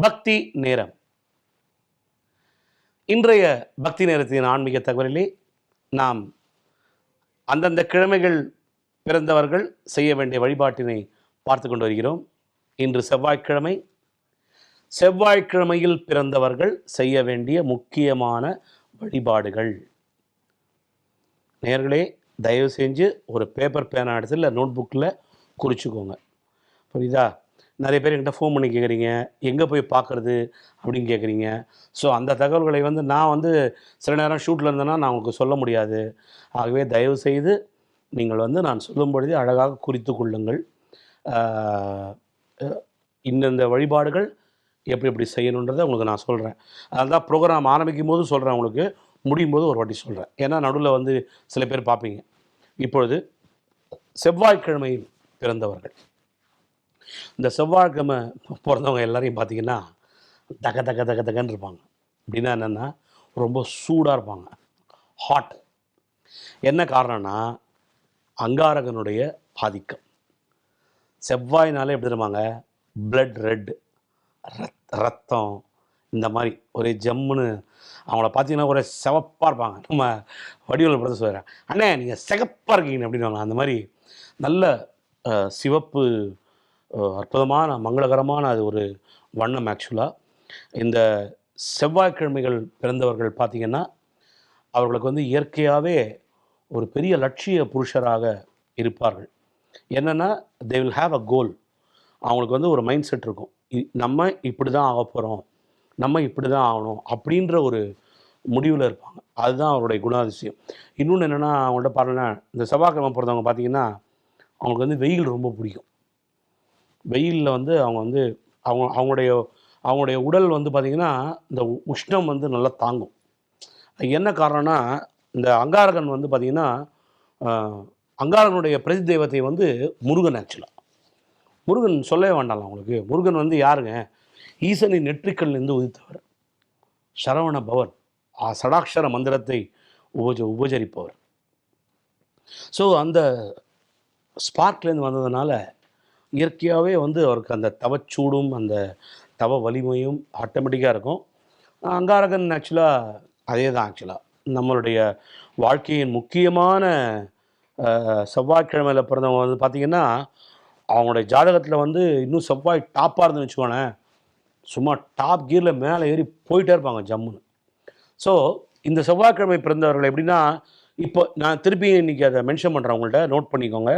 பக்தி நேரம். இன்றைய பக்தி நேரத்தின் ஆன்மீக தகவலிலே நாம் அந்தந்த கிழமைகள் பிறந்தவர்கள் செய்ய வேண்டிய வழிபாட்டினை பார்த்து கொண்டு வருகிறோம். இன்று செவ்வாய்க்கிழமை. செவ்வாய்க்கிழமையில் பிறந்தவர்கள் செய்ய வேண்டிய முக்கியமான வழிபாடுகள். நேர்களே தயவு செஞ்சு ஒரு பேப்பர் பேனா எடுத்து இல்லை நோட் புக்கில் குறிச்சிக்கோங்க. புரியுதா? நிறைய பேர் என்கிட்ட ஃபோன் பண்ணி கேட்குறீங்க எங்கே போய் பார்க்குறது அப்படின்னு கேட்குறீங்க ஸோ அந்த தகவல்களை வந்து நான் வந்து சில நேரம் ஷூட்டில் இருந்தேன்னா நான் உங்களுக்கு சொல்ல முடியாது. ஆகவே தயவு செய்து நீங்கள் வந்து நான் சொல்லும் பொழுதே அழகாக குறித்து கொள்ளுங்கள். இந்தந்த வழிபாடுகள் எப்படி எப்படி செய்யணுன்றதை உங்களுக்கு நான் சொல்கிறேன் அதனால் தான் ப்ரோக்ராம் ஆரம்பிக்கும் போது சொல்கிறேன் உங்களுக்கு. முடியும் போது ஒரு வாட்டி சொல்கிறேன் ஏன்னா நடுவில் வந்து சில பேர் பார்ப்பீங்க. இப்பொழுது செவ்வாய்க்கிழமையில் பிறந்தவர்கள். இந்த செவ்வாய்க்கிழமை பிறந்தவங்க எல்லாரையும் பார்த்தீங்கன்னா தக தக தக தகன்னு இருப்பாங்க. அப்படின்னா என்னென்னா ரொம்ப சூடாக இருப்பாங்க. ஹாட் என்ன காரணம்னா அங்காரகனுடைய ஆதிக்கம். செவ்வாய்னாலே எப்படி தருவாங்க பிளட் ரெட் ரத் ரத்தம். இந்த மாதிரி ஒரே ஜம்முன்னு அவங்கள பார்த்தீங்கன்னா ஒரே சிவப்பாக இருப்பாங்க. நம்ம வடிவில் படத்தை சொல்கிறேன் அண்ணே நீங்கள் சிகப்பாக இருக்கீங்க அப்படின்னு அந்த மாதிரி நல்ல சிவப்பு அற்புதமான மங்களகரமான அது ஒரு வண்ணம் ஆக்சுவலாக இந்த செவ்வாய்க்கிழமைகள் பிறந்தவர்கள் பார்த்திங்கன்னா அவர்களுக்கு வந்து இயற்கையாகவே ஒரு பெரிய லட்சிய புருஷராக இருப்பார்கள். என்னென்னா தே வில் ஹாவ் அ கோல் அவங்களுக்கு வந்து ஒரு மைண்ட் செட் இருக்கும். இ- நம்ம இப்படி தான் ஆக போகிறோம் நம்ம இப்படி தான் ஆகணும் அப்படின்ற ஒரு முடிவில் இருப்பாங்க. அதுதான் அவருடைய குணாதிசயம். இன்னொன்று என்னென்னா அவங்கள்ட்ட பாருங்கன்னா இந்த செவ்வாய்க்கிழமை பிறந்தவங்க பார்த்திங்கன்னா அவங்களுக்கு வந்து வெயில் ரொம்ப பிடிக்கும். வெயிலில் வந்து அவங்க வந்து அவங்க அவங்களுடைய அவங்களுடைய உடல் வந்து பார்த்திங்கன்னா இந்த உஷ்ணம் வந்து நல்லா தாங்கும். அது என்ன காரணம்னா இந்த அங்காரகன் வந்து பார்த்திங்கன்னா அங்காரகனுடைய பிரதி தெய்வத்தை வந்து முருகன் ஆக்சுவலாக முருகன் சொல்லவே வேண்டாம் உங்களுக்கு முருகன் வந்து யாருங்க? ஈசனின் நெற்றிக்கல்லிருந்து உதித்தவர். சரவண பவன். ஆ சடாக்ஷர மந்திரத்தை உபஜ உபஜரிப்பவர். ஸோ அந்த ஸ்பார்க்லேருந்து வந்ததுனால இயற்கையாகவே வந்து அவருக்கு அந்த தவச்சூடும் அந்த தவ வலிமையும் ஆட்டோமேட்டிக்காக இருக்கும். அங்காரகன் ஆக்சுவலாக அதே தான் ஆக்சுவலாக நம்மளுடைய வாழ்க்கையின் முக்கியமான செவ்வாய்க்கிழமையில் பிறந்தவங்க வந்து பார்த்திங்கன்னா அவங்களுடைய ஜாதகத்தில் வந்து இன்னும் செவ்வாய் டாப்பாக இருந்துன்னு வச்சுக்கோங்களேன் சும்மா டாப் கியரில் மேலே ஏறி போயிட்டே இருப்பாங்க ஜம்முன்னு. ஸோ இந்த செவ்வாய்க்கிழமை பிறந்தவர்கள் எப்படின்னா இப்போ நான் திருப்பி இன்றைக்கி அதை மென்ஷன் பண்ணுறேன் உங்கள்கிட்ட நோட் பண்ணிக்கோங்க.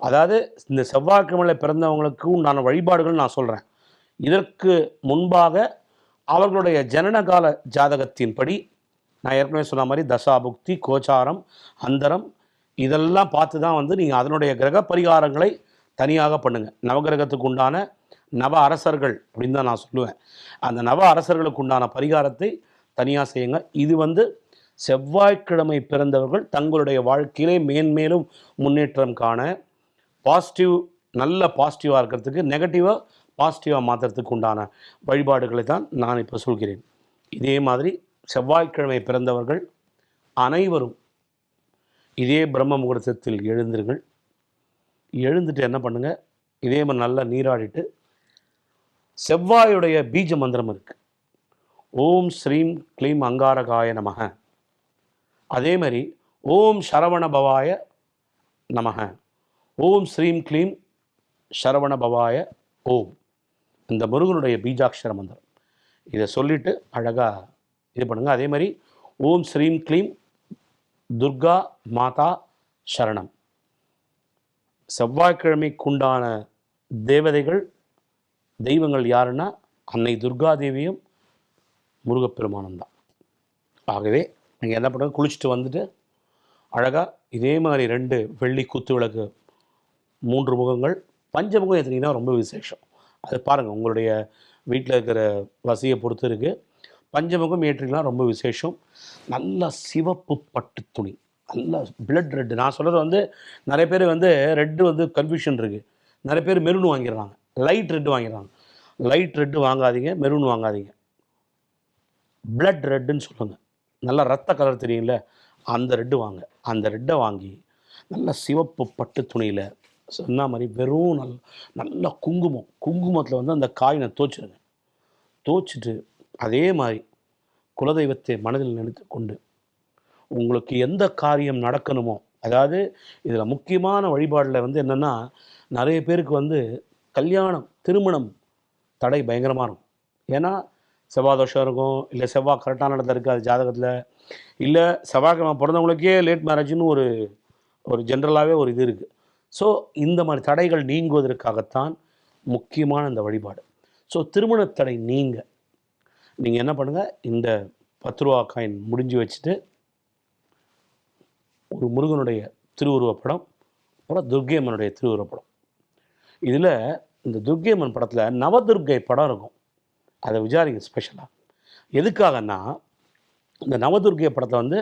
அதாவது இந்த செவ்வாய்க்கிழமையில் பிறந்தவங்களுக்கு உண்டான வழிபாடுகள் நான் சொல்கிறேன் இதற்கு முன்பாக அவர்களுடைய ஜனனகால ஜாதகத்தின்படி நான் ஏற்கனவே சொன்ன மாதிரி தசாபுக்தி கோச்சாரம் அந்தரம் இதெல்லாம் பார்த்து தான் வந்து நீங்கள் அதனுடைய கிரக பரிகாரங்களை தனியாக பண்ணுங்கள் நவகிரகத்துக்கு உண்டான நவ அரசர்கள் அப்படின்னு தான் நான் சொல்லுவேன். அந்த நவ அரசர்களுக்கு உண்டான பரிகாரத்தை தனியாக செய்யுங்க. இது வந்து செவ்வாய்க்கிழமை பிறந்தவர்கள் தங்களுடைய வாழ்க்கையிலே மேன்மேலும் முன்னேற்றம் காண பாசிட்டிவ் நல்ல பாசிட்டிவாக இருக்கிறதுக்கு நெகட்டிவாக பாசிட்டிவாக மாற்றுறதுக்கு உண்டான வழிபாடுகளை தான் நான் இப்போ சொல்கிறேன். இதே மாதிரி செவ்வாய்க்கிழமை பிறந்தவர்கள் அனைவரும் இதே பிரம்ம முகூர்த்தத்தில் எழுந்திருங்கள். எழுந்துட்டு என்ன பண்ணுங்கள் இதே மாதிரி நல்லா நீராடிட்டு செவ்வாயுடைய பீஜ மந்திரம் இருக்குது ஓம் ஸ்ரீம் க்ளீம் அங்காரகாய நமக. அதே மாதிரி ஓம் சரவண பவாய நமக. ஓம் ஸ்ரீம் க்ளீம் சரவண பவாய ஓம். இந்த முருகனுடைய பீஜாட்சர மந்திரம். இதை சொல்லிட்டு அழகாக இது பண்ணுங்கள் அதே மாதிரி ஓம் ஸ்ரீம் க்ளீம் துர்கா மாதா சரணம். செவ்வாய்க்கிழமைக்குண்டான தேவதைகள் தெய்வங்கள் யாருன்னா அன்னை துர்கா தேவியும் முருகப்பெருமானும் தான். ஆகவே நீங்கள் என்ன பண்ணுங்க குளிச்சுட்டு வந்துட்டு அழகாக இதே மாதிரி ரெண்டு வெள்ளி குத்து விளக்கு மூன்று முகங்கள் பஞ்சமுகம் ஏற்றுனீங்கன்னா ரொம்ப விசேஷம். அது பாருங்கள் உங்களுடைய வீட்டில் இருக்கிற வசதியை பொறுத்து இருக்குது பஞ்சமுகம் ஏற்றிக்கலாம் ரொம்ப விசேஷம். நல்ல சிவப்பு பட்டு துணி நல்ல பிளட் ரெட்டு நான் சொல்கிறது வந்து நிறைய பேர் வந்து ரெட்டு வந்து கன்ஃபியூஷன் இருக்குது நிறைய பேர் மெரூன் வாங்கிடுறாங்க. லைட் ரெட்டு வாங்கிடுறாங்க. லைட் ரெட்டு வாங்காதீங்க மெரூன் வாங்காதீங்க. பிளட் ரெட்டுன்னு சொல்லுங்கள் நல்லா ரத்த கலர் தெரியும்ல அந்த ரெட்டு வாங்க. அந்த ரெட்டை வாங்கி நல்ல சிவப்பு பட்டு துணியில் சொன்ன மாதிரி வெறும் நல் நல்ல குங்குமம். குங்குமத்தில் வந்து அந்த காயினை தோச்சிடுங்க தோச்சிட்டு அதே மாதிரி குலதெய்வத்தை மனதில் நினைத்து கொண்டு உங்களுக்கு எந்த காரியம் நடக்கணுமோ அதாவது இதில் முக்கியமான வழிபாடில் வந்து என்னென்னா நிறைய பேருக்கு வந்து கல்யாணம் திருமணம் தடை பயங்கரமாக இருக்கும். ஏன்னா செவ்வாய் தோஷம் இருக்கும் இல்லை செவ்வாய் கரெக்டான இடத்துல இருக்காது ஜாதகத்தில். இல்லை செவ்வாய்க்கிழமை பிறந்தவங்களுக்கே லேட் மேரேஜ்னு ஒரு ஒரு ஜென்ரலாகவே ஒரு இது இருக்குது ஸோ இந்த மாதிரி தடைகள் நீங்குவதற்காகத்தான் முக்கியமான இந்த வழிபாடு. ஸோ திருமண தடை நீங்க. நீங்கள் என்ன பண்ணுங்கள் இந்த பத்து ரூபா காயின் முடிஞ்சு வச்சுட்டு ஒரு முருகனுடைய திருவுருவப்படம் அப்புறம் துர்க்கை திருவுருவப்படம் இதில் இந்த துர்க்கை படத்தில் நவதுர்க்கை படம் இருக்கும். அதை விசாரிங்க ஸ்பெஷலாக எதுக்காகன்னா இந்த நவதுர்க்கை படத்தை வந்து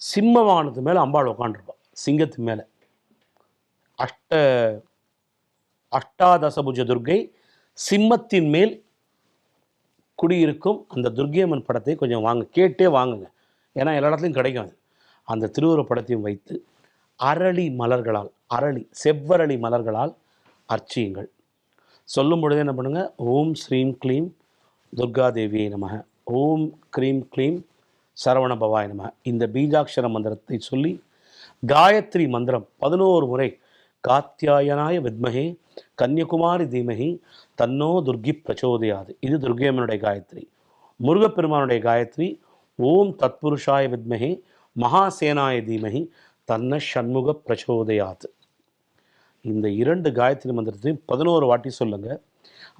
சிம்மவானத்து மேலே அம்பாள் உட்காந்துருப்பாள் சிங்கத்து மேலே. அஷ்ட அஷ்டாதசபுஜ துர்க்கை சிம்மத்தின் மேல் குடியிருக்கும் அந்த துர்க்கையம்மன் படத்தை கொஞ்சம் வாங்க கேட்டே வாங்குங்க. ஏன்னா எல்லா இடத்துலையும் கிடைக்கும் அது. அந்த திருவுருவப் படத்தையும் வைத்து அரளி மலர்களால் அரளி செவ்வரளி மலர்களால் அர்ச்சியுங்கள். சொல்லும் பொழுது என்ன பண்ணுங்கள் ஓம் ஸ்ரீம் க்ளீம் துர்காதேவியை நமக. ஓம் க்ரீம் க்ளீம் சரவண பவாய நமக. இந்த பீஜாட்சர மந்திரத்தை சொல்லி காயத்ரி மந்திரம் பதினோரு முறை காத்தியாயனாய வித்மகே கன்னியகுமாரி தீமகி தன்னோ துர்கி பிரச்சோதையாது. இது துர்கேமனுடைய காயத்ரி. முருகப்பெருமானுடைய காயத்ரி ஓம் தத்புருஷாய வித்மகே மகாசேனாய தீமகி தன்ன சண்முக பிரச்சோதையாது. இந்த இரண்டு காயத்ரி மந்திரத்தையும் பதினோரு வாட்டி சொல்லுங்க.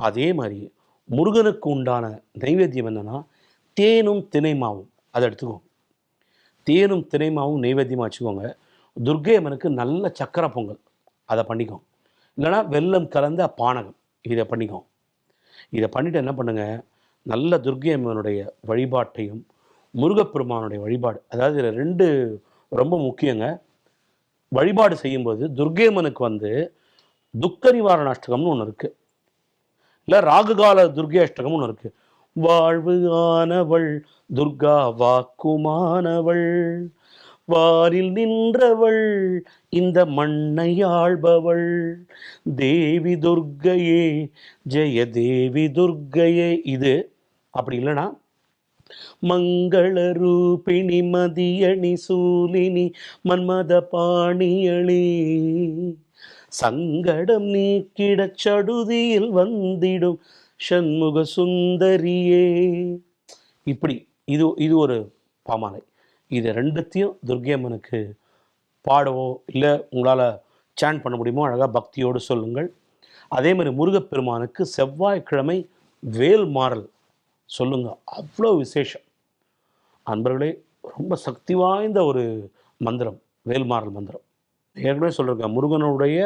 அதே மாதிரி முருகனுக்கு உண்டான நைவேத்தியம் என்னென்னா தேனும் தினைமாவும். அதை எடுத்துக்கோங்க தேனும் தினைமாவும் நைவேத்தியமாக வச்சுக்கோங்க. துர்கேமனுக்கு நல்ல சக்கரை பொங்கல். அதை பண்ணிக்கோங்க இல்லைன்னா வெள்ளம் கலந்த பானகம் இதை பண்ணிக்கோங்க இதை பண்ணிவிட்டு என்ன பண்ணுங்க? நல்ல துர்க்கேம்மனுடைய வழிபாட்டையும் முருகப்பெருமானுடைய வழிபாடு அதாவது இதில் ரெண்டு ரொம்ப முக்கியங்க. வழிபாடு செய்யும்போது துர்க்கை வந்து துக்க நிவாரண அஷ்டகம்னு ஒன்று இருக்குது இல்லை ராகுகால துர்க்கை அஷ்டகம்னு ஒன்று இருக்குது வாழ்வு ஆனவள் துர்கா வாக்குமானவள் வாரில் நின்றவள் இந்த மண்ணை ஆள்பவள். தேவி துர்க்கையே ஜெய தேவி துர்க்கையே இது அப்படி இல்லைன்னா மங்கள ரூபிணி மதியணி சூலினி மன்மத பாணியளி சங்கடம் நீக்கிடச் சடுதியில் வந்திடும் சண்முக சுந்தரியே. இப்படி இது இது ஒரு பாமாலை. இது ரெண்டுத்தையும் துர்க்கை அம்மனுக்கு பாடவோ இல்லை உங்களால் சேன் பண்ண முடியுமோ அழகாக பக்தியோடு சொல்லுங்கள். அதே மாதிரி முருகப்பெருமானுக்கு செவ்வாய்க்கிழமை வேல் மாறல். சொல்லுங்கள் அவ்வளோ விசேஷம். அன்பர்களே ரொம்ப சக்தி வாய்ந்த ஒரு மந்திரம் வேல்மாறல் மந்திரம். ஏற்கனவே சொல்லியிருக்கேன் முருகனுடைய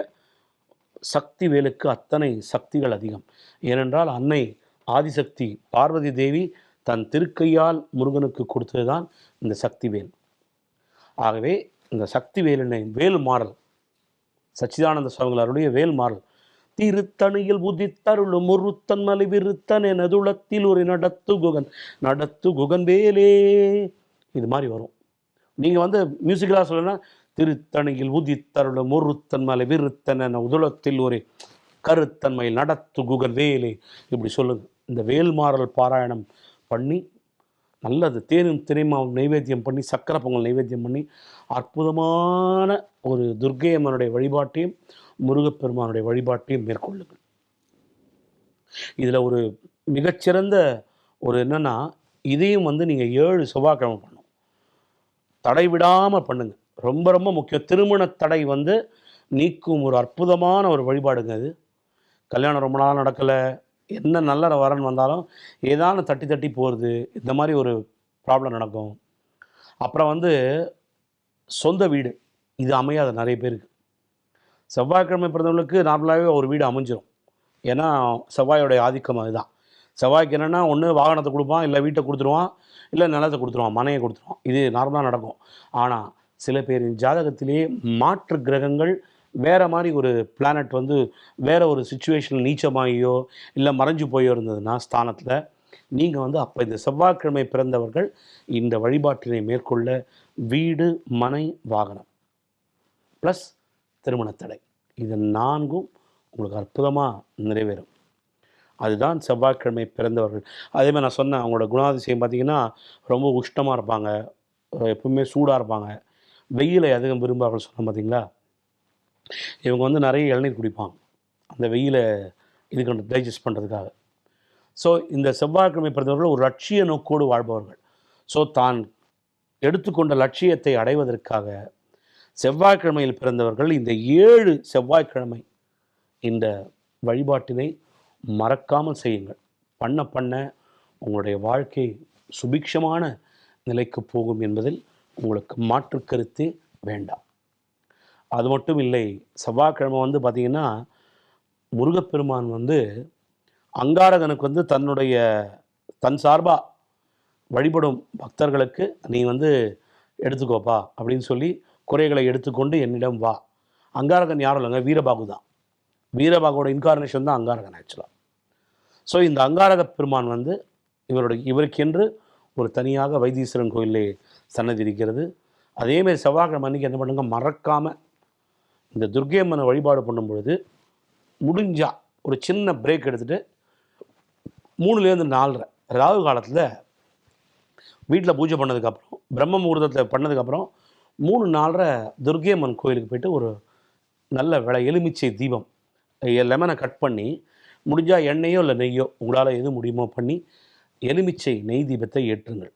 சக்தி வேலுக்கு அத்தனை சக்திகள் அதிகம். ஏனென்றால் அன்னை ஆதிசக்தி பார்வதி தேவி தன் திருக்கையால் முருகனுக்கு கொடுத்தது தான் இந்த சக்தி வேல் ஆகவே இந்த சக்தி வேலினை வேல் மாறல் சச்சிதானந்த சுவாமிகளாருடைய வேல் மாறல் திருத்தணியில் உதித்தருளும் ஒருத்தன் மலை விருத்தன் எனதுளத்தில் ஒரு நடத்து குகன் நடத்து குகன் வேலே. இது மாதிரி வரும். நீங்கள் வந்து மியூசிக்கலாக சொல்லணும்னா திருத்தணியில் உதித்தருளும் ஒருத்தன் மலை விருத்தன் என உதுளத்தில் ஒரு கருத்தன்மை நடத்து குகன் வேலே. இப்படி சொல்லுங்க. இந்த வேல்மாறல் பாராயணம் பண்ணி நல்லது தேனும் திரைமாவும் நைவேத்தியம் பண்ணி சக்கரை பொங்கல் நைவேத்தியம் பண்ணி அற்புதமான ஒரு துர்க்கை அம்மனுடைய வழிபாட்டையும் முருகப்பெருமானுடைய வழிபாட்டையும் மேற்கொள்ளுங்கள். இதில் ஒரு மிகச்சிறந்த ஒரு என்னென்னா இதையும் வந்து நீங்கள் ஏழு செவ்வாய்க்கிழமை பண்ணும் தடை விடாமல் பண்ணுங்கள் ரொம்ப ரொம்ப முக்கியம். திருமண தடை வந்து நீக்கும் ஒரு அற்புதமான ஒரு வழிபாடுங்க அது. கல்யாணம் ரொம்ப நாள் நடக்கலை. என்ன நல்ல வரன் வந்தாலும் ஏதான தட்டி தட்டி போகிறது இந்த மாதிரி ஒரு ப்ராப்ளம் நடக்கும். அப்புறம் வந்து சொந்த வீடு. இது அமையாத நிறைய பேருக்கு. செவ்வாய்க்கிழமை பிறந்தவங்களுக்கு நார்மலாகவே ஒரு வீடு அமைஞ்சிடும் ஏன்னா செவ்வாயோடைய ஆதிக்கம் அதுதான். செவ்வாய்க்கு என்னென்னா ஒன்று வாகனத்தை கொடுப்பான் இல்லை வீட்டை கொடுத்துருவான் இல்லை நிலத்தை கொடுத்துருவான் மனையை கொடுத்துருவான். இது நார்மலாக நடக்கும். ஆனால் சில பேரின் ஜாதகத்திலேயே மாற்று கிரகங்கள் வேறு மாதிரி ஒரு பிளானட் வந்து வேறு ஒரு சுச்சுவேஷனில் நீச்சமாகியோ இல்லை மறைஞ்சு போயோ இருந்ததுன்னா ஸ்தானத்தில் நீங்கள் வந்து அப்போ இந்த செவ்வாய்க்கிழமை பிறந்தவர்கள் இந்த வழிபாட்டினை மேற்கொள்ள வீடு மனை வாகனம் ப்ளஸ் திருமணத்தடை இது நான்கும் உங்களுக்கு அற்புதமாக நிறைவேறும். அதுதான் செவ்வாய்க்கிழமை பிறந்தவர்கள். அதே மாதிரி நான் சொன்னேன் அவங்களோட குணாதிசயம் பார்த்திங்கன்னா ரொம்ப உஷ்ணமாக இருப்பாங்க எப்பவுமே சூடாக இருப்பாங்க. வெயிலை அதிகம் விரும்பார்கள் சொன்னோம் பார்த்தீங்களா இவங்க வந்து நிறைய இளநீர் குடிப்பாங்க. அந்த வெயிலை இது டைஜஸ்ட் பண்ணுறதுக்காக ஸோ இந்த செவ்வாய்க்கிழமை பிறந்தவர்கள் ஒரு லட்சிய நோக்கோடு வாழ்பவர்கள். ஸோ தான் எடுத்துக்கொண்ட லட்சியத்தை அடைவதற்காக செவ்வாய்க்கிழமையில் பிறந்தவர்கள் இந்த ஏழு செவ்வாய்க்கிழமை இந்த வழிபாட்டினை மறக்காமல் செய்யுங்கள். பண்ண பண்ண உங்களுடைய வாழ்க்கை சுபிக்ஷமான நிலைக்கு போகும் என்பதில் உங்களுக்கு மாற்று கருத்தே வேண்டாம். அது மட்டும் இல்லை செவ்வாய்க்கிழமை வந்து பார்த்திங்கன்னா முருகப்பெருமான் வந்து அங்காரகனுக்கு வந்து தன்னுடைய தன் சார்பாக வழிபடும் பக்தர்களுக்கு நீ வந்து எடுத்துக்கோப்பா அப்படின்னு சொல்லி குறைகளை எடுத்துக்கொண்டு என்னிடம் வா. அங்காரகன் யாரும் இல்லைங்க வீரபாகு தான். வீரபாகுவோட இன்கார்னேஷன் தான் அங்காரகன் ஆக்சுவலாக ஸோ இந்த அங்காரக பெருமான் வந்து இவருடைய இவருக்கென்று ஒரு தனியாக வைத்தீஸ்வரன் கோயிலே சன்னதி இருக்கிறது. அதேமாரி செவ்வாய்க்கிழமை அன்றைக்கி என்ன பண்ணுங்க மறக்காமல் இந்த துர்கை அம்மனை வழிபாடு பண்ணும் பொழுது முடிஞ்சா ஒரு சின்ன பிரேக் எடுத்துகிட்டு மூணுலேருந்து நாலரை ராகு காலத்தில் வீட்டில் பூஜை பண்ணதுக்கப்புறம் பிரம்ம முகூர்த்தத்தில் பண்ணதுக்கப்புறம் மூணு நாலரை துர்கை அம்மன் கோயிலுக்கு போயிட்டு ஒரு நல்ல விலை எலுமிச்சை தீபம் லெமனை கட் பண்ணி முடிஞ்சால் எண்ணெயோ இல்லை நெய்யோ உங்களால் எது முடியுமோ பண்ணி எலுமிச்சை நெய் தீபத்தை ஏற்றுங்கள்.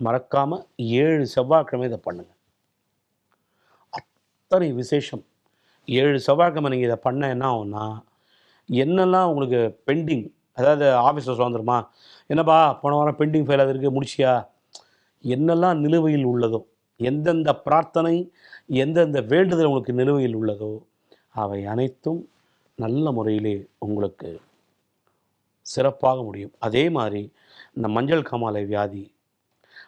மறக்காமல் ஏழு செவ்வாய்க்கிழமை இதை பண்ணுங்கள் அத்தனை விசேஷம். ஏழு செவ்வாய்க்கிழமை நீங்கள் இதை பண்ண என்ன ஆகும்னா என்னெல்லாம் உங்களுக்கு பெண்டிங் அதாவது ஆஃபீஸில் சுதந்திரமா என்னப்பா போன வாரம் பெண்டிங் ஃபைல் அது இருக்குது முடிச்சியா? என்னெல்லாம் நிலுவையில் உள்ளதோ எந்தெந்த பிரார்த்தனை எந்தெந்த வேண்டுதல் உங்களுக்கு நிலுவையில் உள்ளதோ அவை அனைத்தும் நல்ல முறையிலே உங்களுக்கு சிறப்பாக முடியும். அதே மாதிரி இந்த மஞ்சள் காமாலை வியாதி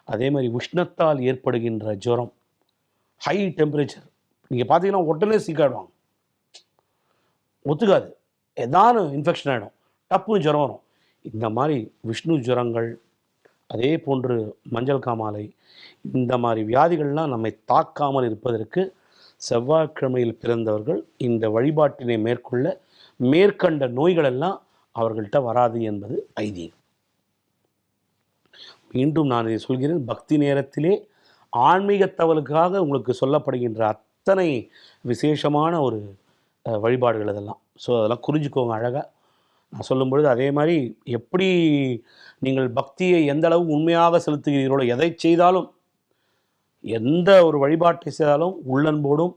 அதே மாதிரி உஷ்ணத்தால் ஏற்படுகின்ற ஜுரம் ஹை டெம்பரேச்சர் நீங்கள் பார்த்தீங்கன்னா உடனே சீக்காடுவாங்க ஒத்துக்காது. எதானும் இன்ஃபெக்ஷன் ஆகிடும் டப்புன்னு ஜுரம் வரும். இந்த மாதிரி விஷ்ணு ஜுரங்கள் அதே போன்று மஞ்சள் காமாலை இந்த மாதிரி வியாதிகள்லாம் நம்மை தாக்காமல் இருப்பதற்கு செவ்வாய்க்கிழமையில் பிறந்தவர்கள் இந்த வழிபாட்டினை மேற்கொள்ள மேற்கண்ட நோய்களெல்லாம் அவர்கள்ட்ட வராது என்பது ஐதீகம். மீண்டும் நான் இதை சொல்கிறேன். பக்தி நேரத்திலே ஆன்மீகத்தவளுக்காக உங்களுக்கு சொல்லப்படுகின்ற அத்தனை விசேஷமான ஒரு வழிபாடுகள் இதெல்லாம். ஸோ அதெல்லாம் குறிஞ்சிக்கோங்க அழகாக நான் சொல்லும்பொழுது அதே மாதிரி எப்படி நீங்கள் பக்தியை எந்த அளவு உண்மையாக செலுத்துகிறீர்களோ எதை செய்தாலும் எந்த ஒரு வழிபாட்டை செய்தாலும் உள்ளன்போடும்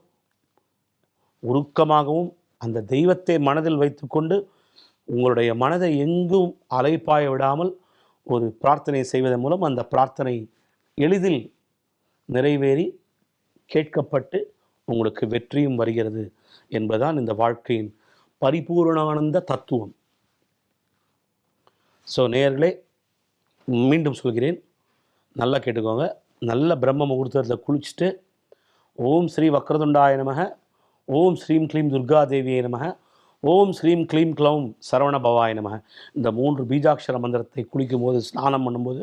உருக்கமாகவும் அந்த தெய்வத்தை மனதில் வைத்துக்கொண்டு உங்களுடைய மனதை எங்கும் அலைப்பாய விடாமல் ஒரு பிரார்த்தனை செய்வதன் மூலம் அந்த பிரார்த்தனை எளிதில் நிறைவேறி கேட்கப்பட்டு உங்களுக்கு வெற்றியும் வருகிறது என்பதுதான் இந்த வாழ்க்கையின் பரிபூர்ணானந்த தத்துவம். ஸோ நேர்களே மீண்டும் சொல்கிறேன். நல்லா கேட்டுக்கோங்க. நல்ல பிரம்ம முகூர்த்தத்தில் குளிச்சுட்டு ஓம் ஸ்ரீ வக்ரதுண்டாய நமக ஓம் ஸ்ரீம் க்ளீம் துர்கா தேவியை நமக ஓம் ஸ்ரீம் க்ளீம் க்ளௌம் சரவண பவாய நமக. இந்த மூன்று பீஜாட்சர மந்திரத்தை குளிக்கும்போது ஸ்நானம் பண்ணும்போது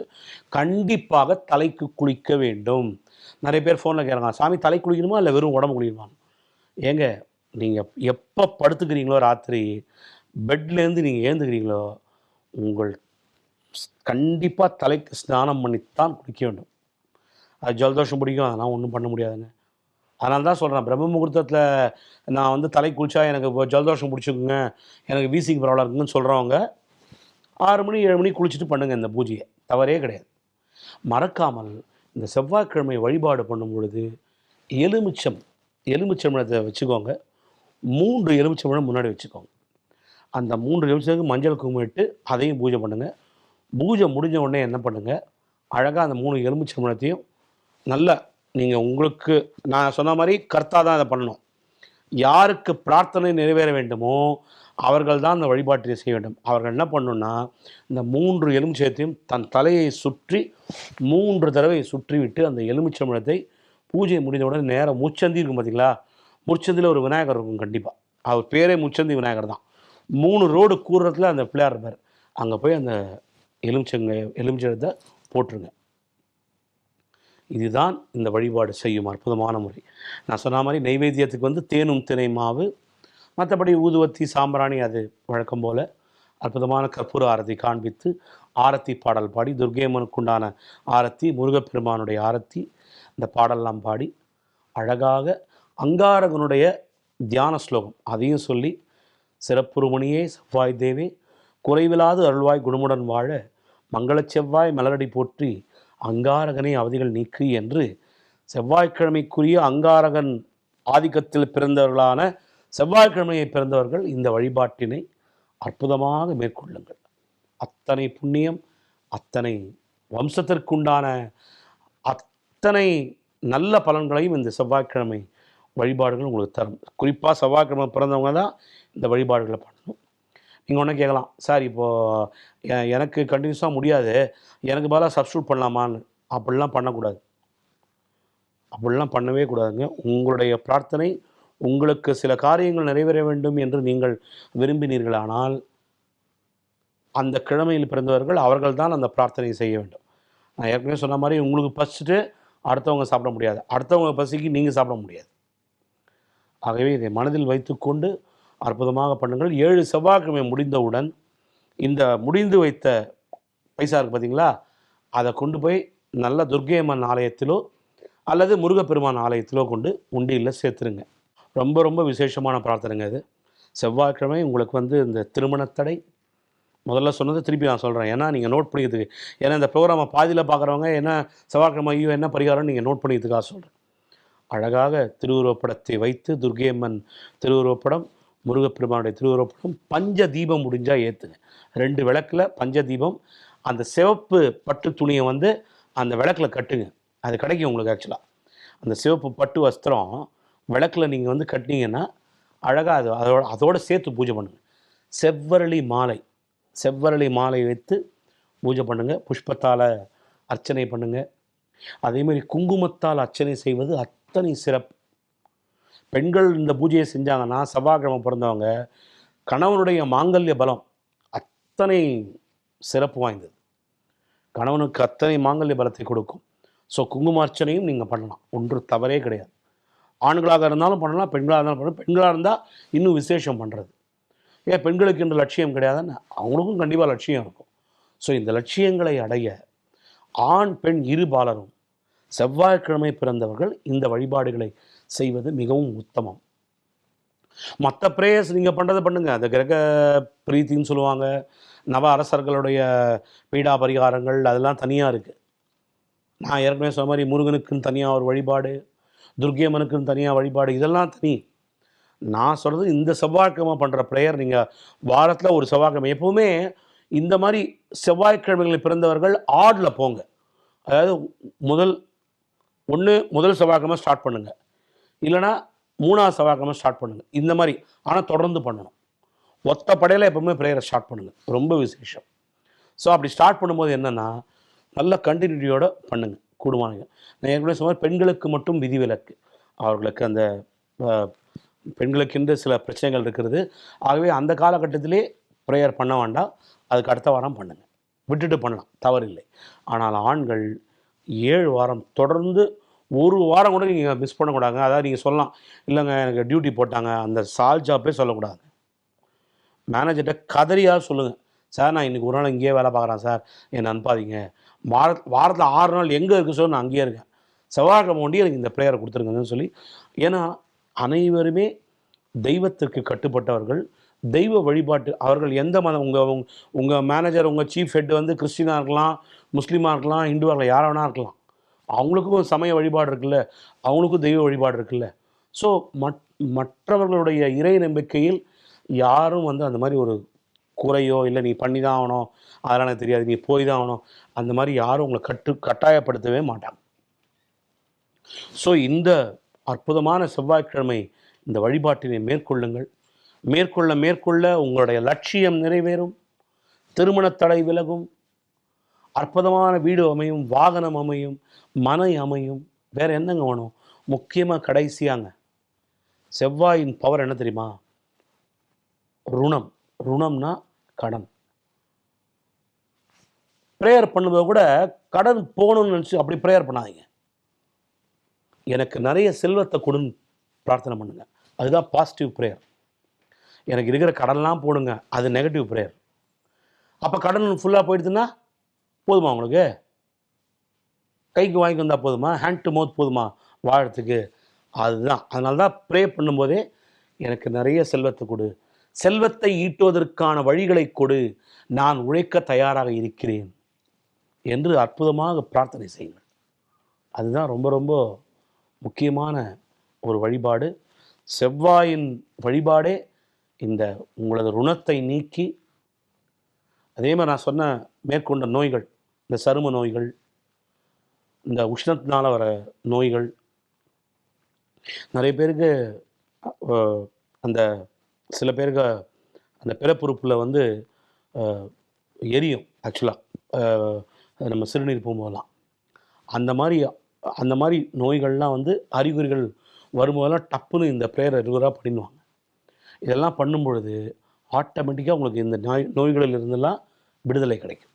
கண்டிப்பாக தலைக்கு குளிக்க வேண்டும். நிறைய பேர் ஃபோனில் கேட்குறாங்க சாமி தலை குளிக்கணுமா இல்லை வெறும் உடம்பு குளிக்கணுமா? ஏங்க நீங்கள் எப்போ படுத்துக்கிறீங்களோ ராத்திரி பெட்லேருந்து நீங்கள் ஏந்துக்கிறீங்களோ உங்கள் கண்டிப்பாக தலைக்கு ஸ்நானம் பண்ணித்தான் குளிக்க வேண்டும். அது ஜலதோஷம் பிடிக்கும். அதெல்லாம் ஒன்றும் பண்ண முடியாதுங்க. அதனால தான் சொல்கிறேன் பிரம்ம முகூர்த்தத்தில் நான் வந்து தலை குளிச்சா எனக்கு இப்போ ஜலதோஷம் பிடிச்சிக்குங்க. எனக்கு வீசிக்கு ப்ராப்ளம் இருக்குங்கன்னு சொல்கிறவங்க ஆறு மணி ஏழு மணி குளிச்சுட்டு பண்ணுங்கள் இந்த பூஜையை. தவறே கிடையாது. மறக்காமல் இந்த செவ்வாய்க்கிழமை வழிபாடு பண்ணும் பொழுது எலுமிச்சம் எலுமிச்சம்பழத்தை வச்சுக்கோங்க. மூன்று எலுமிச்சம்பழம் முன்னாடி வச்சுக்கோங்க. அந்த மூன்று எலுமிச்சத்துக்கு மஞ்சள் கும்பிட்டு அதையும் பூஜை பண்ணுங்கள் பூஜை முடிஞ்ச உடனே என்ன பண்ணுங்கள் அழகாக அந்த மூணு எலுமிச்சம்பழத்தையும் நல்ல நீங்கள் உங்களுக்கு நான் சொன்ன மாதிரி கர்த்தா தான் அதை பண்ணணும். யாருக்கு பிரார்த்தனை நிறைவேற வேண்டுமோ அவர்கள் தான் அந்த வழிபாட்டை செய்ய வேண்டும். அவர்கள் என்ன பண்ணணும்னா இந்த மூன்று எலுமிச்சத்தையும் தன் தலையை சுற்றி மூன்று தடவை சுற்றி விட்டு அந்த எலுமிச்சம்பழத்தை பூஜை முடிந்தவுடன் நேரம் முச்சந்தி இருக்கும் பார்த்தீங்களா முச்சந்தியில் ஒரு விநாயகர் இருக்கும் கண்டிப்பாக அவர் பேரே முச்சந்தி விநாயகர் தான். மூணு ரோடு கூடுறதுல அந்த பிள்ளையார் இருப்பார். அங்கே போய் அந்த எலுமிச்சங்க எலுமிச்சத்தை போட்டுருங்க. இதுதான் இந்த வழிபாடு செய்யும் அற்புதமான முறை. நான் சொன்ன மாதிரி நைவேத்தியத்துக்கு வந்து தேனும் தினை மாவு மற்றபடி ஊதுவத்தி சாம்பிராணி அது வழக்கம் போல் அற்புதமான கற்பூர ஆரத்தி காண்பித்து ஆரத்தி பாடல் பாடி துர்கேமனுக்குண்டான ஆரத்தி முருகப்பெருமானுடைய ஆரத்தி இந்த பாடல்லாம் பாடி அழகாக அங்காரகனுடைய தியான ஸ்லோகம் அதையும் சொல்லி சிறப்புருமணியே செவ்வாய் தேவே குறைவிலாது அருள்வாய் குணமுடன் வாழ மங்கள செவ்வாய் மலரடி போற்றி அங்காரகனை அவதிகள் நீக்கு என்று செவ்வாய்க்கிழமைக்குரிய அங்காரகன் ஆதிக்கத்தில் பிறந்தவர்களான செவ்வாய்க்கிழமையை பிறந்தவர்கள் இந்த வழிபாட்டினை அற்புதமாக மேற்கொள்ளுங்கள். அத்தனை புண்ணியம் அத்தனை வம்சத்திற்குண்டான அத்தனை நல்ல பலன்களையும் இந்த செவ்வாய்க்கிழமை வழிபாடுகள் உங்களுக்கு தரும். குறிப்பாக செவ்வாய்க்கிழமை பிறந்தவங்க தான் இந்த வழிபாடுகளை பண்ணணும். நீங்கள் ஒன்று கேட்கலாம் சார் இப்போது எனக்கு கண்டினியூஸாக முடியாது. எனக்கு பதிலாக சப்ஸ்டியூட் பண்ணலாமான்னு? அப்படிலாம் பண்ணக்கூடாது. அப்படிலாம் பண்ணவே கூடாதுங்க. உங்களுடைய பிரார்த்தனை உங்களுக்கு சில காரியங்கள் நிறைவேற வேண்டும் என்று நீங்கள் விரும்பினீர்களானால் அந்த கிழமையில் பிறந்தவர்கள் அவர்கள் தான் அந்த பிரார்த்தனையை செய்ய வேண்டும். நான் ஏற்கனவே சொன்ன மாதிரி உங்களுக்கு பசிச்சுட்டு அடுத்தவங்க சாப்பிட முடியாது. அடுத்தவங்க பசிக்கு நீங்கள் சாப்பிட முடியாது. ஆகவே இதை மனதில் வைத்துக்கொண்டு அற்புதமாக பண்ணுங்கள். ஏழு செவ்வாய்க்கிழமை முடிந்தவுடன் இந்த முடிந்து வைத்த பைசா இருக்குது பார்த்தீங்களா அதை கொண்டு போய் நல்ல துர்க்கையம்மன் ஆலயத்திலோ அல்லது முருகப்பெருமான் ஆலயத்திலோ கொண்டு உண்டியில் சேர்த்துருங்க. ரொம்ப ரொம்ப விசேஷமான பிரார்த்தனைங்க இது செவ்வாய்க்கிழமை உங்களுக்கு வந்து இந்த திருமணத்தடை முதல்ல சொன்னது திருப்பி நான் சொல்கிறேன் ஏன்னா நீங்கள் நோட் பண்ணிக்கிறதுக்கு ஏன்னா இந்த ப்ரோக்ராமை பாதியில் பார்க்குறவங்க என்ன செவ்வாய்க்கிழமை ஐயோ என்ன பரிகாரம்னு நீங்கள் நோட் பண்ணிக்கிறதுக்காக சொல்கிறேன் அழகாக திருவுருவப்படத்தை வைத்து துர்கேம்மன் திருவுருவப்படம் முருகப்பெருமானுடைய திருவுருவப்படம் பஞ்ச தீபம் முடிஞ்சால் ஏற்றுங்க ரெண்டு விளக்கில் பஞ்ச தீபம் அந்த சிவப்பு பட்டு துணியை வந்து அந்த விளக்கில் கட்டுங்க. அது கிடைக்கும் உங்களுக்கு ஆக்சுவலாக அந்த சிவப்பு பட்டு வஸ்திரம் விளக்கில் நீங்கள் வந்து கட்டினீங்கன்னா அழகாக அது அதோட அதோடு சேர்த்து பூஜை பண்ணுங்கள் செவ்வரளி மாலை செவ்வரளி மாலை வைத்து பூஜை பண்ணுங்கள் புஷ்பத்தால் அர்ச்சனை பண்ணுங்கள் அதேமாதிரி குங்குமத்தால் அர்ச்சனை செய்வது அத்தனை சிறப்பு. பெண்கள் இந்த பூஜையை செஞ்சாங்கன்னா செவ்வாய்க்கிழமை பிறந்தவங்க கணவனுடைய மாங்கல்ய பலம் அத்தனை சிறப்பு வாய்ந்தது. கணவனுக்கு அத்தனை மாங்கல்ய பலத்தை கொடுக்கும். ஸோ குங்குமார்ச்சனையும் நீங்கள் பண்ணலாம். ஒன்று தவறே கிடையாது. ஆண்களாக இருந்தாலும் பண்ணலாம் பெண்களாக இருந்தாலும் பண்ணலாம். பெண்களாக இருந்தால் இன்னும் விசேஷம் பண்ணுறது ஏன் பெண்களுக்கு என்ற லட்சியம் கிடையாதுன்னு அவங்களுக்கும் கண்டிப்பாக லட்சியம் இருக்கும். ஸோ இந்த லட்சியங்களை அடைய ஆண் பெண் இரு பாலரும் செவ்வாய்க்கிழமை பிறந்தவர்கள் இந்த வழிபாடுகளை செய்வது மிகவும் உத்தமம். மற்ற ப்ரேயர்ஸ் நீங்கள் பண்ணுறதை பண்ணுங்கள் அந்த கிரக பிரீத்தின்னு சொல்லுவாங்க. நவ அரசர்களுடைய பீடா பரிகாரங்கள் அதெல்லாம் தனியாக இருக்குது நான் ஏற்கனவே சொன்ன மாதிரி முருகனுக்குன்னு தனியாக ஒரு வழிபாடு. துர்கியம்மனுக்குன்னு தனியாக வழிபாடு இதெல்லாம் தனி. நான் சொல்கிறது இந்த செவ்வாய்க்கிழமை பண்ணுற ப்ரேயர் நீங்கள் வாரத்தில் ஒரு செவ்வாய்க்கிழமை. எப்போவுமே இந்த மாதிரி செவ்வாய்க்கிழமைகளில் பிறந்தவர்கள் ஆடில் போங்க. அதாவது முதல் ஒன்று முதல் செவ்வாய்க்கிழமை ஸ்டார்ட் பண்ணுங்கள் இல்லைனா மூணாவது செவ்வாய்க்கிழமை ஸ்டார்ட் பண்ணுங்கள் இந்த மாதிரி. ஆனால் தொடர்ந்து பண்ணணும். ஒத்த படையில் எப்பவுமே ப்ரேயரை ஸ்டார்ட் பண்ணுங்கள் ரொம்ப விசேஷம். ஸோ அப்படி ஸ்டார்ட் பண்ணும்போது என்னென்னா நல்ல கண்டினியூட்டியோடு பண்ணுங்கள் கூடுவாங்க நான் ஏற்கனவே சொன்ன பெண்களுக்கு மட்டும் விதிவிலக்கு அவர்களுக்கு அந்த பெண்களுக்கென்று சில பிரச்சனைகள் இருக்கிறது. ஆகவே அந்த காலகட்டத்திலே ப்ரேயர் பண்ண வேண்டாம். அதுக்கு அடுத்த வாரம் பண்ணுங்கள் விட்டுட்டு பண்ணலாம். தவறில்லை. ஆனால் ஆண்கள் ஏழு வாரம் தொடர்ந்து ஒரு வாரம் கூட நீங்கள் மிஸ் பண்ணக்கூடாது அதாவது நீங்கள் சொல்லலாம் இல்லைங்க எனக்கு டியூட்டி போட்டாங்க. அந்த சால் ஜாப்பே சொல்லக்கூடாது. மேனேஜர்கிட்ட கதறியாக சொல்லுங்கள் சார் நான் இன்றைக்கி ஒரு நாள் இங்கேயே வேலை பார்க்குறேன் சார். என்னை அனுப்பாதீங்க. வார வாரத்தில் ஆறு நாள் எங்கே இருக்கு சார் நான் அங்கேயே இருக்கேன். செவ்வாய்க்கிழமை ஒண்டி எனக்கு இந்த ப்ரேயரை கொடுத்துருங்கன்னு சொல்லி ஏன்னா அனைவருமே தெய்வத்திற்கு கட்டுப்பட்டவர்கள். தெய்வ வழிபாட்டு அவர்கள் எந்த மதம் உங்கள் உங்கள் மேனேஜர் உங்கள் சீஃப் ஹெட் வந்து கிறிஸ்டினாக இருக்கலாம் முஸ்லீமாக இருக்கலாம் இந்துவாக இருக்கலாம் யாராக வேணா இருக்கலாம். அவங்களுக்கும் சமய வழிபாடு இருக்குல்ல அவங்களுக்கும் தெய்வ வழிபாடு இருக்குல்ல. ஸோ மட் மற்றவர்களுடைய இறை நம்பிக்கையில் யாரும் வந்து அந்த மாதிரி ஒரு குறையோ இல்லை நீ பண்ணி தான் ஆகணும் அதெல்லாம் எனக்கு தெரியாது நீ போய் தான் ஆகணும். அந்த மாதிரி யாரும் உங்களை கட்டு கட்டாயப்படுத்தவே மாட்டாங்க. ஸோ இந்த அற்புதமான செவ்வாய்க்கிழமை இந்த வழிபாட்டினை மேற்கொள்ளுங்கள். மேற்கொள்ள மேற்கொள்ள உங்களுடைய லட்சியம் நிறைவேறும். திருமணத் தடை விலகும். அற்புதமான வீடு அமையும் வாகனம் அமையும் மனை அமையும். வேற என்னங்க வேணும்? முக்கியமாக கடைசியாங்க செவ்வாயின் பவர் என்ன தெரியுமா? ருணம். ருணம்னா கடன். ப்ரேயர் பண்ணும்போது கூட கடன் போகணும்னு நினச்சி அப்படி ப்ரேயர் பண்ணாதீங்க. எனக்கு நிறைய செல்வத்தை கொடுன்னு பிரார்த்தனை பண்ணுங்க. அதுதான் பாசிட்டிவ் ப்ரேயர் எனக்கு இருக்கிற கடன்லாம் போடுங்க. அது நெகட்டிவ் ப்ரேயர் அப்போ கடன் ஃபுல்லாக போயிடுதுன்னா போதுமா உங்களுக்கு? கைக்கு வாங்கி வந்தால் போதுமா? ஹேண்ட் டு மவுத் போதுமா? வாழறதுக்கு அதுதான். அதனால தான் ப்ரே பண்ணும்போதே எனக்கு நிறைய செல்வத்தை கொடு. செல்வத்தை ஈட்டுவதற்கான வழிகளை கொடு. நான் உழைக்க தயாராக இருக்கிறேன் என்று அற்புதமாக பிரார்த்தனை செய்யுங்கள். அதுதான் ரொம்ப ரொம்ப முக்கியமான ஒரு வழிபாடு. செவ்வாயின் வழிபாடே இந்த உங்களது ருணத்தை நீக்கி அதே மாதிரி நான் சொன்ன மேற்கொண்ட நோய்கள் இந்த சரும நோய்கள் இந்த உஷ்ணத்தினால வர நோய்கள் நிறைய பேருக்கு அந்த சில பேருக்கு அந்த பிறப்புறுப்பில் வந்து எரியும் ஆக்சுவலாக நம்ம சிறுநீர் போகும்போதெல்லாம் அந்த மாதிரி அந்த மாதிரி நோய்கள்லாம் வந்து அறிகுறிகள் வரும்போதெல்லாம் டப்புன்னு இந்த ப்ரேயர் ரெகுலராக பண்ணிடுவாங்க. இதெல்லாம் பண்ணும் பொழுது ஆட்டோமேட்டிக்காக உங்களுக்கு இந்த நோய் நோய்களில் இருந்தெல்லாம் விடுதலை கிடைக்கும்.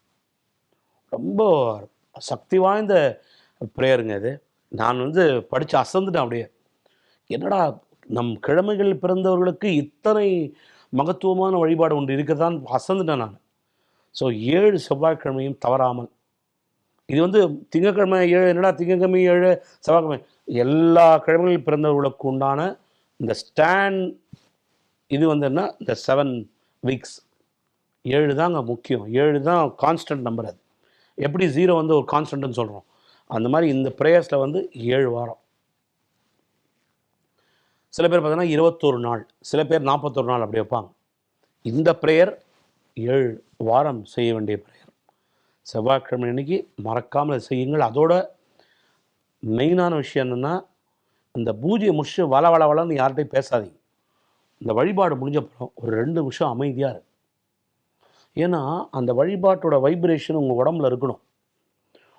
ரொம்ப சக்தி வாய்ந்த ப்ரேயருங்க இது நான் வந்து படித்து அசந்துட்டேன் அப்படியே. என்னடா நம் கிழமைகள் பிறந்தவர்களுக்கு இத்தனை மகத்துவமான வழிபாடு ஒன்று இருக்கதான் அசந்துட்டேன் நான். ஸோ ஏழு செவ்வாய்க்கிழமையும் தவறாமல். இது வந்து திங்கக்கிழமை ஏழு என்னடா திங்கக்கிழமை ஏழு செவ்வாய்க்கிழமை? எல்லா கிழமைகளில் பிறந்தவர்களுக்கு உண்டான இந்த ஸ்டாண்ட் இது வந்து என்ன? இந்த செவன் வீக்ஸ். ஏழு தாங்க முக்கியம். ஏழு தான் கான்ஸ்டன்ட் நம்பர் அது. எப்படி ஜீரோ வந்து ஒரு கான்ஸ்டன்ட்னு சொல்கிறோம் அந்த மாதிரி இந்த ப்ரேயர்ஸில் வந்து ஏழு வாரம். சில பேர் பார்த்தீங்கன்னா இருபத்தோரு நாள் சில பேர் நாற்பத்தொரு நாள் அப்படி வைப்பாங்க. இந்த ப்ரேயர் ஏழு வாரம் செய்ய வேண்டிய ப்ரேயர் செவ்வாய்க்கிழமை அன்னைக்கு மறக்காமல் செய்யுங்கள். அதோட மெயினான விஷயம் என்னென்னா இந்த பூஜையை முடிச்சு வள வள வளன்னு யார்கிட்டையும் பேசாதீங்க. இந்த வழிபாடு முடிஞ்சப்புறம் ஒரு ரெண்டு நிமிஷம் அமைதியாக இருக்கு ஏன்னா அந்த வழிபாட்டோட வைப்ரேஷன் உங்கள் உடம்புல இருக்கணும்.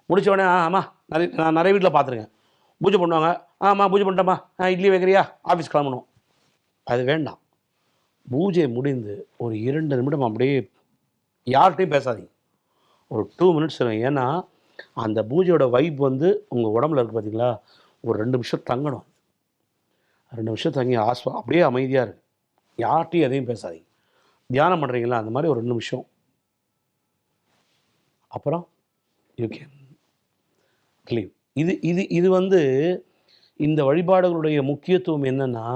முடிச்ச உடனே ஆ ஆமாம் நிறைய நான் நிறைய வீட்டில் பார்த்துருக்கேன். பூஜை பண்ணுவாங்க. ஆமாம் பூஜை பண்ணிட்டோம்மா ஆ இட்லி வைக்கிறியா? ஆஃபீஸ் கிளம்பணும். அது வேண்டாம். பூஜை முடிந்து ஒரு இரண்டு நிமிடம் அப்படியே யார்கிட்டையும் பேசாதீங்க. ஒரு டூ மினிட்ஸ் ஏன்னா அந்த பூஜையோட வைப் வந்து உங்கள் உடம்புல இருக்குது பார்த்தீங்களா ஒரு ரெண்டு நிமிஷம் தங்கணும். ரெண்டு நிமிஷம் தங்கி ஆஸ்வா அப்படியே அமைதியாக இருக்கு. யார்கிட்டையும் எதையும் பேசாதீங்க. தியானம் பண்ணுறீங்களா அந்த மாதிரி ஒரு ரெண்டு நிமிஷம். அப்புறம் யூ கேன் லீவ் இது இது இது வந்து இந்த வழிபாடுகளுடைய முக்கியத்துவம் என்னென்னா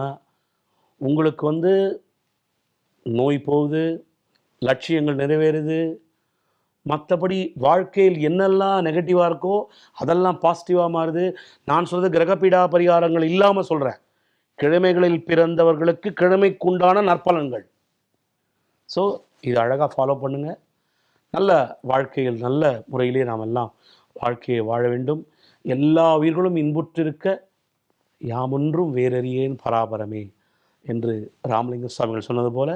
உங்களுக்கு வந்து நோய் போகுது லட்சியங்கள் நிறைவேறுது மற்றபடி வாழ்க்கையில் என்னெல்லாம் நெகட்டிவாக இருக்கோ அதெல்லாம் பாசிட்டிவாக மாறுது. நான் சொல்கிறது கிரகப்பீடா பரிகாரங்கள் இல்லாமல் சொல்கிறேன் கிழமைகளில் பிறந்தவர்களுக்கு கிழமைக்குண்டான நற்பலன்கள். ஸோ இது அழகாக ஃபாலோ பண்ணுங்கள் நல்ல வாழ்க்கையில் நல்ல முறையிலே நாம் எல்லாம் வாழ்க்கையை வாழ வேண்டும். எல்லா உயிர்களும் இன்புற்றிருக்க யாமொன்றும் வேறறியேன் பராபரமே என்று ராமலிங்க சுவாமிகள் சொன்னது போல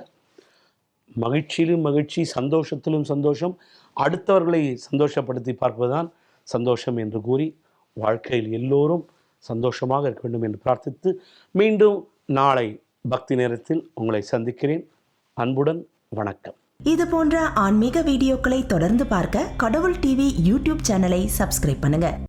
மகிழ்ச்சியிலும் மகிழ்ச்சி சந்தோஷத்திலும் சந்தோஷம் அடுத்தவர்களை சந்தோஷப்படுத்தி பார்ப்பதுதான் சந்தோஷம் என்று கூறி வாழ்க்கையில் எல்லோரும் சந்தோஷமாக இருக்க வேண்டும் என்று பிரார்த்தித்து மீண்டும் நாளை பக்தி நேரத்தில் உங்களை சந்திக்கிறேன். அன்புடன் வணக்கம். இது போன்ற ஆன்மீக வீடியோக்களை தொடர்ந்து பார்க்க கடவுள் டிவி யூடியூப் சேனலை சப்ஸ்கிரைப் பண்ணுங்க.